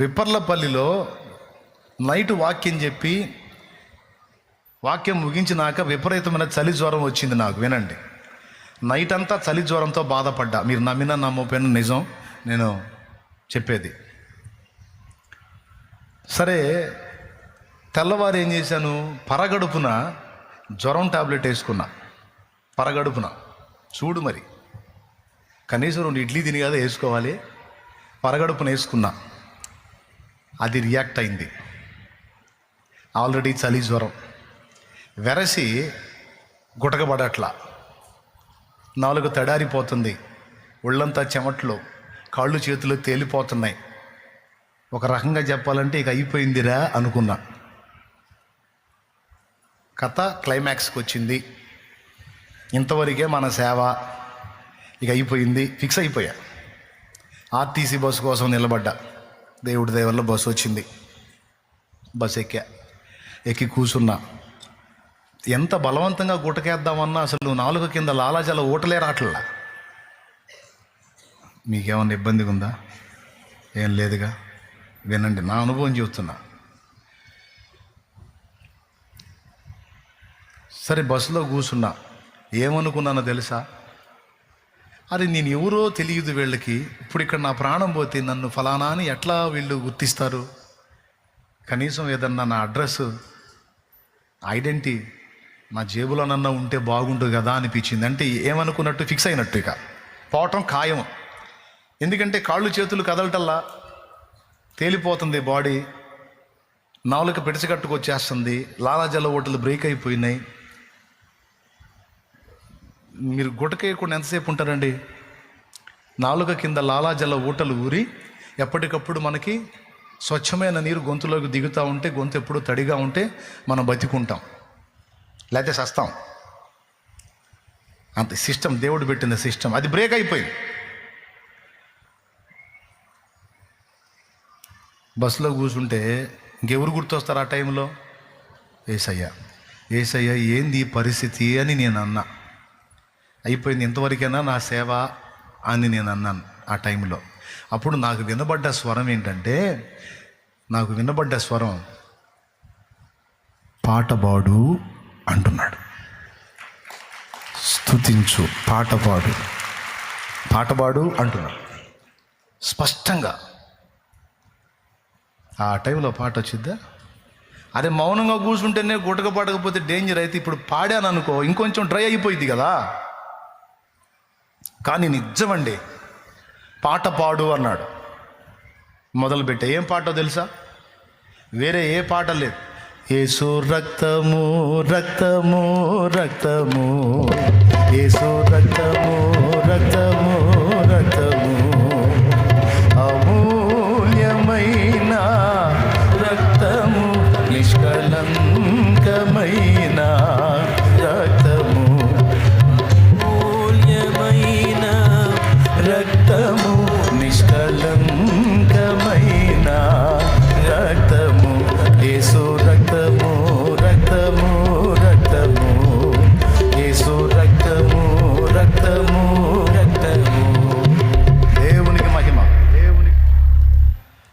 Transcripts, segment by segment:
విప్పర్లపల్లిలో night వాక్యం చెప్పి వాక్యం ముగించినాక విపరీతమైన చలి జ్వరం వచ్చింది నాకు వినండి. నైట్ అంతా చలి జ్వరంతో బాధపడ్డా. మీరు నమ్మినా నమ్మపోయిన నిజం నేను చెప్పేది. సరే తెల్లవారు ఏం చేశాను? పరగడుపున జ్వరం టాబ్లెట్ వేసుకున్నా. పరగడుపున. చూడు మరి. కనీసం రెండు ఇడ్లీ తిని కదా వేసుకోవాలి. పరగడుపున వేసుకున్నా. అది రియాక్ట్ అయింది. ఆల్రెడీ చలి జ్వరం. వెరసి గుటకబడట్లా. నాలుగు తడారిపోతుంది. ఒళ్ళంతా చెమట్లు కాళ్ళు చేతులు తేలిపోతున్నాయి. ఒక రకంగా చెప్పాలంటే ఇక అయిపోయిందిరా అనుకున్నా. కథ క్లైమాక్స్కి వచ్చింది. ఇంతవరకే మన సేవ ఇక అయిపోయింది ఫిక్స్ అయిపోయా. ఆర్టీసీ బస్సు కోసం నిలబడ్డా. దేవుడి దయ బస్సు వచ్చింది. బస్ ఎక్కా. ఎక్కి కూర్చున్నా ఎంత బలవంతంగా గుటకేద్దామన్నా అసలు నువ్వు నాలుగు కింద లాలాజల ఊటలే రాట్లా మీకేమన్నా ఇబ్బందిగా ఉందా ఏం లేదుగా. వినండి నా అనుభవం చెబుతున్నా. సరే బస్సులో కూర్చున్నా ఏమనుకున్నానో తెలుసా? అరే నేను ఎవరో తెలియదు వీళ్ళకి. ఇప్పుడు ఇక్కడ నా ప్రాణం పోతే నన్ను ఫలానా అని ఎట్లా వీళ్ళు గుర్తిస్తారు? కనీసం ఏదన్నా నా అడ్రస్ ఐడెంటిటీ నా జేబులోనన్నా ఉంటే బాగుంటుంది కదా అనిపించింది. అంటే ఏమనుకున్నట్టు ఫిక్స్ అయినట్టు ఇక. పోవటం ఖాయం. ఎందుకంటే కాళ్ళు చేతులు కదలటల్లా తేలిపోతుంది బాడీ. నాలుక పిడిచికట్టుకొచ్చేస్తుంది లాలాజల ఓటలు బ్రేక్ అయిపోయినాయి. మీరు గుటకేయకుండా ఎంతసేపు ఉంటారండి? నాలుక కింద లాలాజల ఊటలు ఊరి ఎప్పటికప్పుడు మనకి స్వచ్ఛమైన నీరు గొంతులోకి దిగుతూ ఉంటే గొంతు ఎప్పుడు తడిగా ఉంటే మనం బతికుంటాం. లేకపోతే సస్తాం. అంత సిస్టమ్ దేవుడు పెట్టిన సిస్టమ్. అది బ్రేక్ అయిపోయింది. బస్సులో కూర్చుంటే ఇంకెవరు గుర్తొస్తారు ఆ టైంలో? ఏసయ్య. ఏసయ్య ఏంది పరిస్థితి? అని నేను అన్నా. అయిపోయింది. ఇంతవరకైనా నా సేవ అని నేను అన్నాను ఆ టైంలో. అప్పుడు నాకు వినబడ్డ స్వరం ఏంటంటే నాకు వినబడ్డ స్వరం పాట పాడు అంటున్నాడు. స్తుతించు పాట పాడు పాట పాడు అంటున్నాడు. స్పష్టంగా. ఆ టైంలో పాట వచ్చిద్దా? అదే మౌనంగా కూర్చుంటేనే గుటక పడకపోతే డేంజర్. అయితే ఇప్పుడు పాడాను అనుకో ఇంకొంచెం డ్రై అయిపోయింది కదా. కానీ నిజమండి. పాట పాడు అన్నాడు. మొదలుపెట్టే ఏం పాటో తెలుసా? వేరే ఏ పాట లేదు. ఏసు రక్తము రక్తము రక్తము. ఏసు రక్తము రక్తము. రక్తము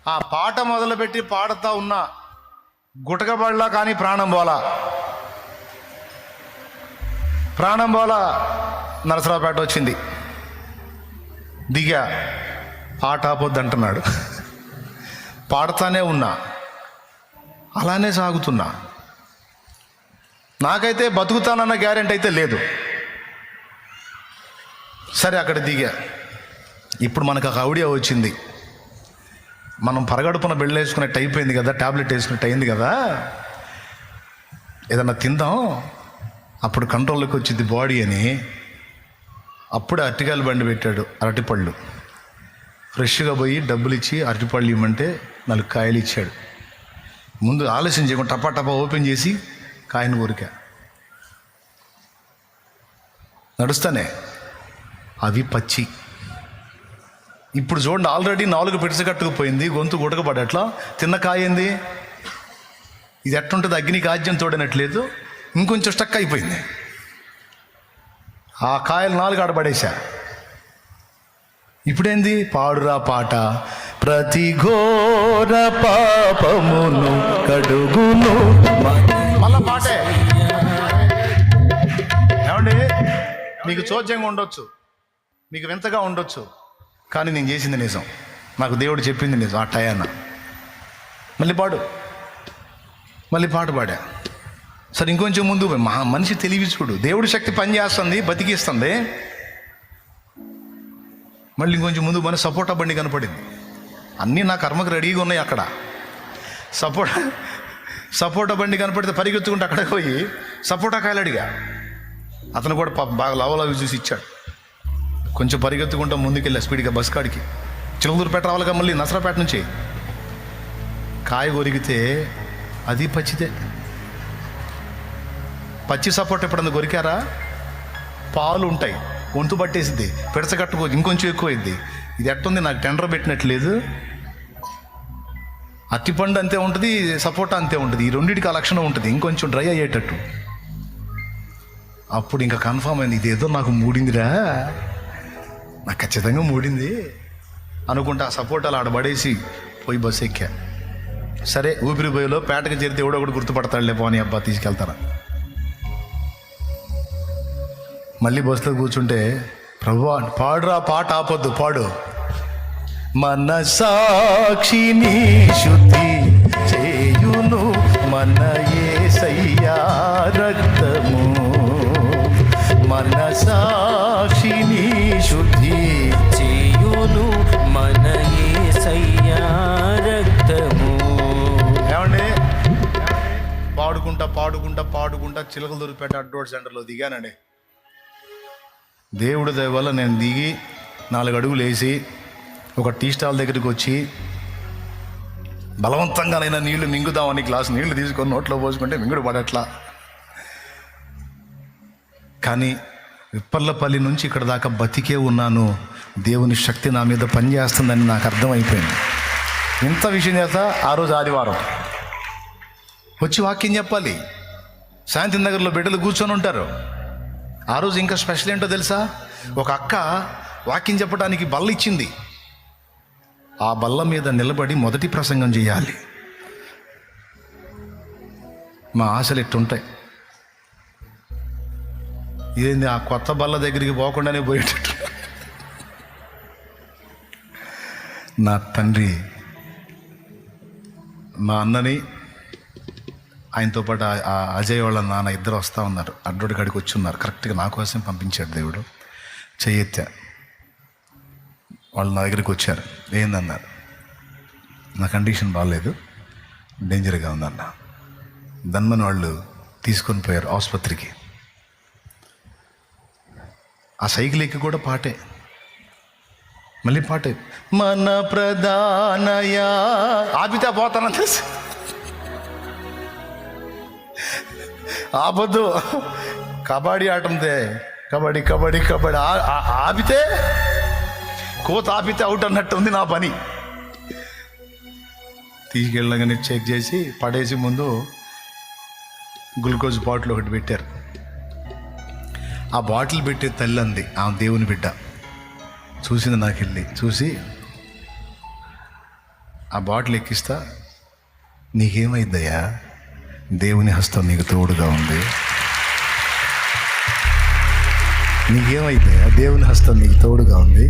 ఆ పాట మొదలుపెట్టి పాడుతా ఉన్నా గుటకబడలా కానీ ప్రాణం పోలా ప్రాణం పోలా నరసరావుపేట వచ్చింది. దిగా పాట ఆపొద్దు అంటున్నాడు. పాడుతానే ఉన్నా. అలానే సాగుతున్నా. నాకైతే బతుకుతానన్న గ్యారెంటీ అయితే లేదు. సరే అక్కడ దిగా. ఇప్పుడు మనకు ఒక ఆడియో వచ్చింది. మనం పరగడుపున బెళ్ళేసుకున్నట్టు అయిపోయింది కదా ట్యాబ్లెట్ వేసుకున్నట్టు అయింది కదా. ఏదన్నా తిందాం అప్పుడు కంట్రోల్లోకి వచ్చింది బాడీ అని. అప్పుడు అరటికాయలు బండి పెట్టాడు అరటిపళ్ళు. ఫ్రెష్గా పోయి డబ్బులు ఇచ్చి అరటిపళ్ళు ఇవ్వమంటే నాలుగు కాయలు ఇచ్చాడు. ముందు ఆలస్యం చేయకుండా టపా టపా ఓపెన్ చేసి కాయను ఊరికా. నడుస్తానే. అవి పచ్చి. ఇప్పుడు చూడండి ఆల్రెడీ నాలుగు పిడిచకట్టుకుపోయింది గొంతు గుడకబడట్లా తిన్న కాయ ఏంది? ఇది ఎట్టుంటుంది? అగ్ని కాజ్యం తోడనట్లేదు ఇంకొంచెం స్టక్ అయిపోయింది. ఆ కాయలు నాలుగు ఆడబడేశా ఇప్పుడేంది? పాడురా పాట. ప్రతి ఘోర పాపమును కడుగును. మళ్ళా పాటే. ఏమండి? మీకు చోద్యంగా ఉండొచ్చు. మీకు వింతగా ఉండొచ్చు. కానీ నేను చేసింది నిజం. నాకు దేవుడు చెప్పింది నిజం ఆ టయాన. మళ్ళీ పాడు. మళ్ళీ పాట పాడా. సరే ఇంకొంచెం ముందు మా మనిషి తెలివి చూడు దేవుడి శక్తి పనిచేస్తుంది బతికిస్తుంది. మళ్ళీ ఇంకొంచెం ముందు మన సపోటా బండి కనపడింది. అన్నీ నా కర్మకు రెడీగా ఉన్నాయి అక్కడ. సపోటా సపోటా బండి కనపడితే పరిగెత్తుకుంటే అక్కడికి పోయి సపోటా కాయలు అడిగా అతను కూడా బాగా బాగా లవలవి చూసి ఇచ్చాడు. కొంచెం పరిగెత్తుకుంటూ ముందుకెళ్ళా స్పీడ్గా బస్ కాడికి. చిలుగుదూరుపేట రావాలిగా మళ్ళీ నసరాపేట నుంచి. కాయ కొరిగితే అది పచ్చిదే పచ్చి సపోర్ట్ ఎప్పుడన్నా కొరికారా పాలు ఉంటాయి ఒంతు పట్టేసిద్ది పిడసగట్టుకో ఇంకొంచెం ఎక్కువైద్ది. ఇది ఎట్టుంది? నాకు టెండర్ పెట్టినట్లేదు. అట్టిపండు అంతే ఉంటుంది సపోటా అంతే ఉంటుంది. ఈ రెండింటికి ఆ లక్షణం ఉంటుంది ఇంకొంచెం డ్రై అయ్యేటట్టు. అప్పుడు ఇంకా కన్ఫామ్ అయింది ఇదేదో నాకు మూడిందిరా. నాకు ఖచ్చితంగా మూడింది. అనుకుంటా ఆ అలా ఆడబడేసి పోయి బస్సు ఎక్కా. సరే ఊపిరి పోయేలో పేటకు చేరితే ఎవడో ఒకటి గుర్తుపడతాడులే పోనీ అబ్బా తీసుకెళ్తారా? మళ్ళీ బస్సులో కూర్చుంటే ప్రభు పాడురా పాట ఆపొద్దు పాడు. మన సాక్షిని శుద్ధి చేయును మన ఏసయ్యా రక్తము. మన సా పాడుకుంటా పాడుకుంటా పాడుకుంటా చిలకలు దొరిపేట అడ్డోడ్ సెంటర్లో దిగానండి. దేవుడి దయ వల్ల నేను దిగి నాలుగు అడుగులు వేసి ఒక టీ స్టాల్ దగ్గరికి వచ్చి బలవంతంగానైనా నీళ్ళు మింగుదామని గ్లాస్ నీళ్ళు తీసుకొని నోట్లో పోసుకుంటే మింగుడు పడట్లా. కానీ విప్పర్లపల్లి నుంచి ఇక్కడ దాకా బతికే ఉన్నాను. దేవుని శక్తి నా మీద పనిచేస్తుందని నాకు అర్థమైపోయింది. ఇంత విషయం చేస్తా ఆ రోజు ఆదివారం. వచ్చి వాక్యం చెప్పాలి. శాంతి నగర్లో బిడ్డలు కూర్చొని ఉంటారు. ఆ రోజు ఇంకా స్పెషల్ ఏంటో తెలుసా? ఒక అక్క వాక్యం చెప్పడానికి బల్ల ఇచ్చింది. ఆ బల్ల మీద నిలబడి మొదటి ప్రసంగం చేయాలి. మా ఆశలు ఎట్టుంటాయి? ఇదేంది ఆ కొత్త బల్ల దగ్గరికి పోకుండానే పోయేటట్టు? నా తండ్రి మా అన్నని ఆయనతో పాటు ఆ- అజయ్ వాళ్ళ నాన్న ఇద్దరు వస్తూ ఉన్నారు. అడ్డోడి కాడికి వచ్చి ఉన్నారు. కరెక్ట్గా నా కోసం పంపించాడు దేవుడు. చెయ్యెత్తా వాళ్ళు నా దగ్గరికి వచ్చారు. ఏందన్నారు? నా కండిషన్ బాగాలేదు డేంజర్గా ఉందన్న. దన్మని వాళ్ళు తీసుకొని పోయారు ఆసుపత్రికి. ఆ సైకిల్ ఎక్కి కూడా పాటే. మళ్ళీ పాటే. మన ప్రధానయా ఆపితే పోతానని తెలుసు. ఆపద్దు. కబడ్డీ ఆటంతే. కబడ్డీ కబడ్డీ కబడ్డీ. ఆ- ఆపితే కోత ఆపితే అవుట్ అన్నట్టు ఉంది నా పని. తీసుకెళ్ళగానే చెక్ చేసి పడేసి ముందు గ్లూకోజ్ బాటిల్ ఒకటి పెట్టారు. ఆ బాటిల్ పెట్టే తల్లి అంది ఆ దేవుని బిడ్డ. చూసింది నాకు వెళ్ళి. చూసి ఆ బాటిల్ ఎక్కిస్తా నీకేమైందయ్యా? దేవుని హస్తం నీకు తోడుగా ఉంది. నీకేమైతే దేవుని హస్తం నీకు తోడుగా ఉంది.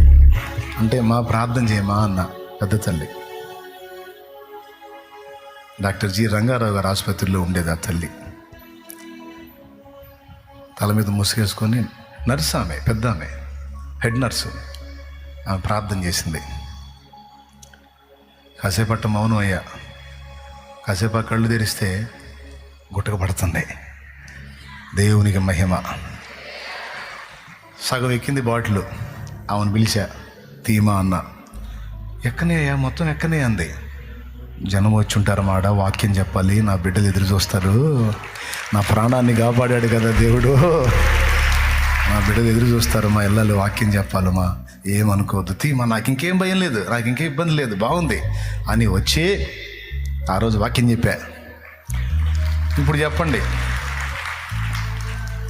అంటే మా ప్రార్థన చేయమా అన్న పెద్ద తల్లి. డాక్టర్ జి రంగారావు గారు ఆసుపత్రిలో ఉండేది ఆ తల్లి. తల మీద ముసుగేసుకొని నర్సు ఆమె పెద్ద ఆమె హెడ్ నర్సు. ఆమె ప్రార్థన చేసింది. కాసేపట్ట మౌనం అయ్యా. కాసేపు కళ్ళు తెరిస్తే గుట్టకపడుతుంది. దేవునికి మహిమ. సగం ఎక్కింది బాటిల్. ఆమెను పిలిచా తీమా అన్న. ఎక్కనేయ్యా మొత్తం ఎక్కనే అంది. జనం వచ్చి ఉంటారన్నమాట వాక్యం చెప్పాలి నా బిడ్డలు ఎదురు చూస్తారు. నా ప్రాణాన్ని కాపాడాడు కదా దేవుడు. మా బిడ్డలు ఎదురు చూస్తారు మా ఇళ్ళలో వాక్యం చెప్పాలి మా. ఏమనుకోవద్దు తీమా నాకు ఇంకేం భయం లేదు నాకు ఇంకేం ఇబ్బంది లేదు బాగుంది. అని వచ్చి ఆ రోజు వాక్యం చెప్పా. ఇప్పుడు చెప్పండి.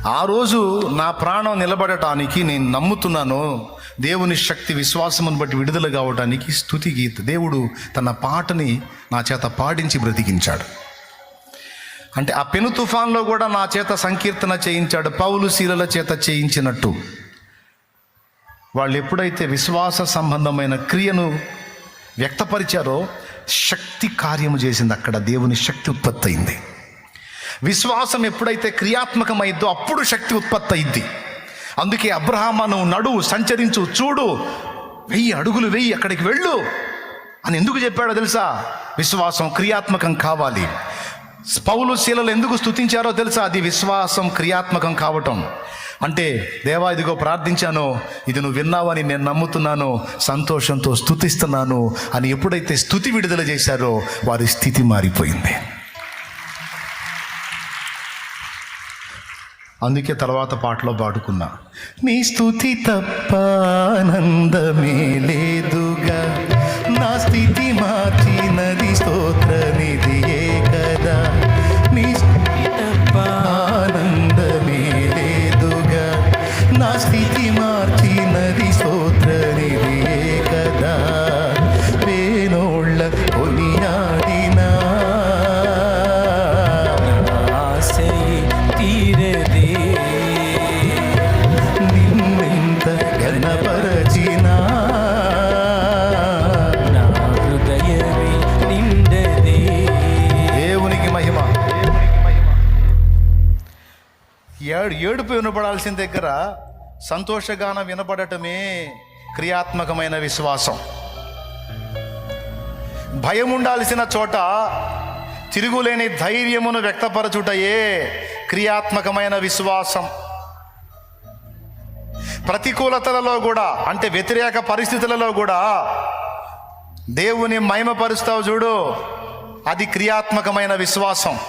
ఆ రోజు నా ప్రాణం నిలబడటానికి నేను నమ్ముతున్నాను. దేవుని శక్తి విశ్వాసమును బట్టి విడుదల కావడానికి స్థుతి గీత. దేవుడు తన పాటని నా చేత పాడించి బ్రతికించాడు. అంటే ఆ పెను తుఫాన్లో కూడా నా చేత సంకీర్తన చేయించాడు పౌలు శీలల చేత చేయించినట్టు. వాళ్ళు ఎప్పుడైతే విశ్వాస సంబంధమైన క్రియను వ్యక్తపరిచారో శక్తి కార్యము చేసింది అక్కడ. దేవుని శక్తి ఉత్పత్తి అయింది విశ్వాసం ఎప్పుడైతే క్రియాత్మకమైద్దో అప్పుడు శక్తి ఉత్పత్తి అయింది అందుకే అబ్రహామను నడు సంచరించు చూడు వెయ్యి అడుగులు వెయ్యి అక్కడికి వెళ్ళు అని ఎందుకు చెప్పాడో తెలుసా? విశ్వాసం క్రియాత్మకం కావాలి. పౌలు శీలలు ఎందుకు స్థుతించారో తెలుసా? అది విశ్వాసం క్రియాత్మకం కావటం. అంటే దేవా ఇదిగో ప్రార్థించానో ఇది నువ్వు విన్నావని నేను నమ్ముతున్నాను సంతోషంతో స్థుతిస్తున్నాను అని ఎప్పుడైతే స్థుతి విడుదల చేశారో వారి స్థితి మారిపోయింది. అందుకే తర్వాత పాటలో పాడుకున్నా. నీ స్థుతి తప్ప ఆనందమే లేదుగా. నా స్థితి ఏడుపు వినపడాల్సిన దగ్గర సంతోషగానం వినపడటమే క్రియాత్మకమైన విశ్వాసం. భయం ఉండాల్సిన చోట తిరుగులేని ధైర్యమును వ్యక్తపరచుటయే క్రియాత్మకమైన విశ్వాసం. ప్రతికూలతలలో కూడా అంటే వ్యతిరేక పరిస్థితులలో కూడా దేవుని మహిమపరుస్తావు చూడు అది క్రియాత్మకమైన విశ్వాసం.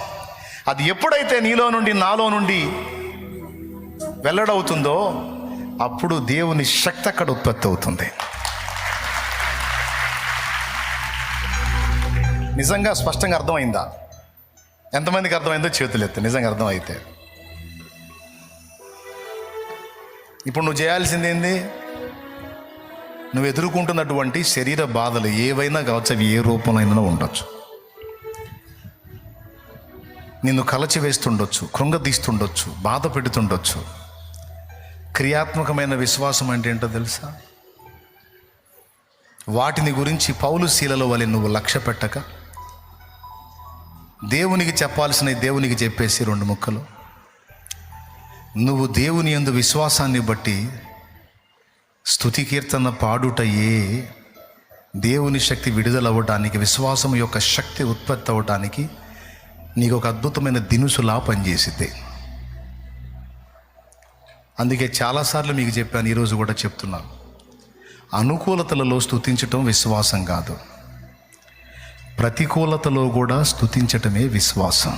అది ఎప్పుడైతే నీలో నుండి నాలో నుండి వెల్లడవుతుందో అప్పుడు దేవుని శక్తి అక్కడ ఉత్పత్తి అవుతుంది. నిజంగా స్పష్టంగా అర్థమైందా? ఎంతమందికి అర్థమైందో చేతులు ఎత్తే నిజంగా అర్థమైతే. ఇప్పుడు నువ్వు చేయాల్సింది ఏంది? నువ్వు ఎదుర్కొంటున్నటువంటి శరీర బాధలు ఏవైనా కావచ్చు అవి ఏ రూపంలో అయినా ఉండొచ్చు. నిన్ను కలచి వేస్తుండొచ్చు కృంగదీస్తుండొచ్చు బాధ పెడుతుండొచ్చు. క్రియాత్మకమైన విశ్వాసం అంటే ఏంటో తెలుసా? వాటిని గురించి పౌలు శీలలో వలె నువ్వు లక్ష్య పెట్టక దేవునికి చెప్పాల్సిన దేవునికి చెప్పేసి రెండు ముక్కలు. నువ్వు దేవుని యందు విశ్వాసాన్ని బట్టి స్థుతి కీర్తన పాడుటయే దేవుని శక్తి విడుదలవ్వటానికి విశ్వాసం యొక్క శక్తి ఉత్పత్తి అవ్వటానికి నీకు ఒక అద్భుతమైన దినుసులా పనిచేసింది అందుకే చాలాసార్లు మీకు చెప్పాను ఈరోజు కూడా చెప్తున్నాను. అనుకూలతలలో స్థుతించటం విశ్వాసం కాదు. ప్రతికూలతలో కూడా స్థుతించటమే విశ్వాసం.